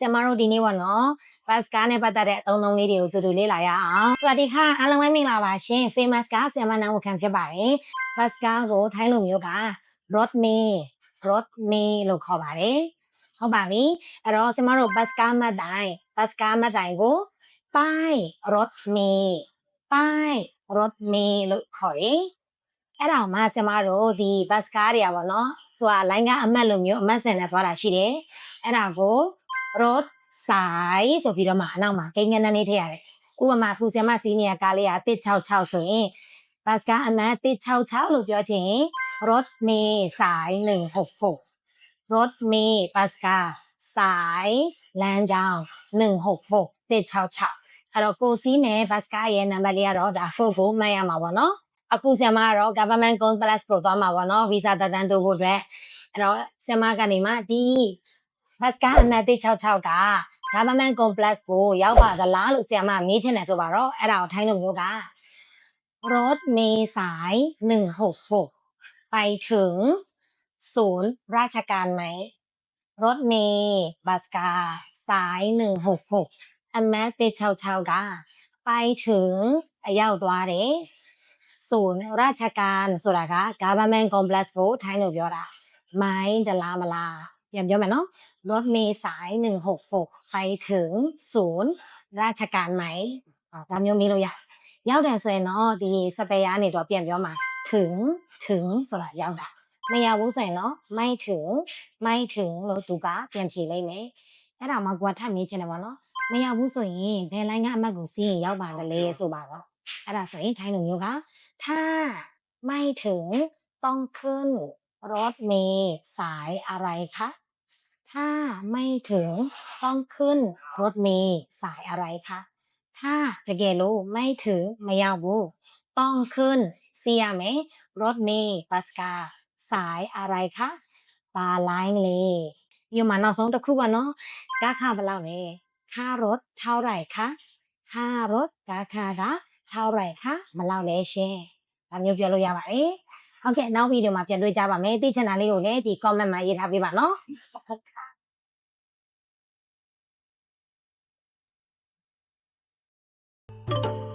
ဆရာမတို့ဒီနေ့ပေါ့နော် bus ကားနဲ့ပတ်သက်တဲ့အသုံးအနှုန်းလေးတွေကိုတူတူလေ့လာရအောင်စวัสดีค่ะအားလုံးပဲမင်္ဂလာပါရှင် famous ကဆရာမနာဝခံဖြစ်ပါတယ် bus ကားကိုထိုင်းလိုမျိုးက road mail road mail လို့ခေါ်ပါတယ်ဟုတ်ပါပြီအဲ့တော့ဆရာမတို့ bus ကားမှတ်တိုင် bus ကားမှတ်တိုင်ကို pai road mail pai road mail လို့ခေါ်တယ်အဲ့ဒါမှဆရာမတို့ဒီ bus ကားတွေကပေါ့နော်သူကလိုင်းကအမတ်လိုမျိုးအမတ်စင်နဲ့သွားတာရှိတယ်อนาโรถสายสพิรมานั่งมาเก่งเงินนี่เท่าไรอุบมาคือเสมาซีเนียกาเลียติดเชาเช่าสวยปัสกาอันแม่ติดเชาเช่าหรือเปล่จีรถเมย์สายหนึ่งหกหกรถเมย์ปัสกาสายแลนจาวหนึ่งหกหกติดเชาเช่าฮัลโหลกูซีเมย์บัสกาเย็นนั่นเบลีย์รดอาฟูกูไม่ยอมมาวะเนาะอากูเสียมาเราการบ้านกงเปรสกูต้องมาวะเนาะวีซ่าตัดแต่งตัวกด้วยเราเสียมากันนี่มาดีမาสกကန်มตှတชသေး66ကาါမမန်าแม่ပလက်ကိုရောက်ပาသလာาลို့ဆရာမမေးခมင်ีเ်่ိုပါတေารအเอဒါကိုยိนင်းလိုรถเมสายหนึ่งหกหกไปถึงศูนย์ราชการไหม รถเมย์บัสกาสายหนึ่งหกหกอเมเตชาวชาวกาไปถึงเยาวตัวเรศูนย์ราชการสุรากากาบาแมงคอมเพลสกโกไทยหนูยอระไม้ดลามาลาเยี่ยมยอดไหมเนาะรถเมย์สาย 166ไปถึงศูนย์ราชการไหมรามยมีรลยาย่าแดนสวยเนาะดีสเปียร์ในตัวเปลี่ยนย่อมาถึงถึงสละย่าดาไม่ยาวุ้สวยนาะไม่ถึงไม่ถึงรถตุ๊กตาเปลี่ยนฉีเลยไหมแล้วเรามากวาดท่านนี้เช่นวันเนาะไม่ยาวุ้สวยเป็นรายงานมากุซี่ย่าบางทะเลสุบารเนาะแเราสวยไทยหนุ่มอยู่คะถ้าไม่ถึงต้องขึ้นรถเมย์สายอะไรคะถ้าไม่ถึงต้องขึ้นรถเมล์สายอะไรคะถ้าจะเกลูไม่ถึงมายาวูต้องขึ้นเซียเมรถเมล์บัสกา สายอะไรคะปาไลายเลยอยู่มาหนาสองตะคู่วะเนาะกาคาบลาเลยค่ารถเท่าไหร่คะ ค่ารถกาคาคะเท่าไหร่คะมาเล่าเลยเช่ทำเยูเๆลยอยาแบเอ๊ะโอเคน้าวีดีโอมาเปลี่ยนด้วยจ้าบบไม่ตีชนะเลยโอเคตีคอมเมนต์มาอีทับบิบะเนาะ Thank you.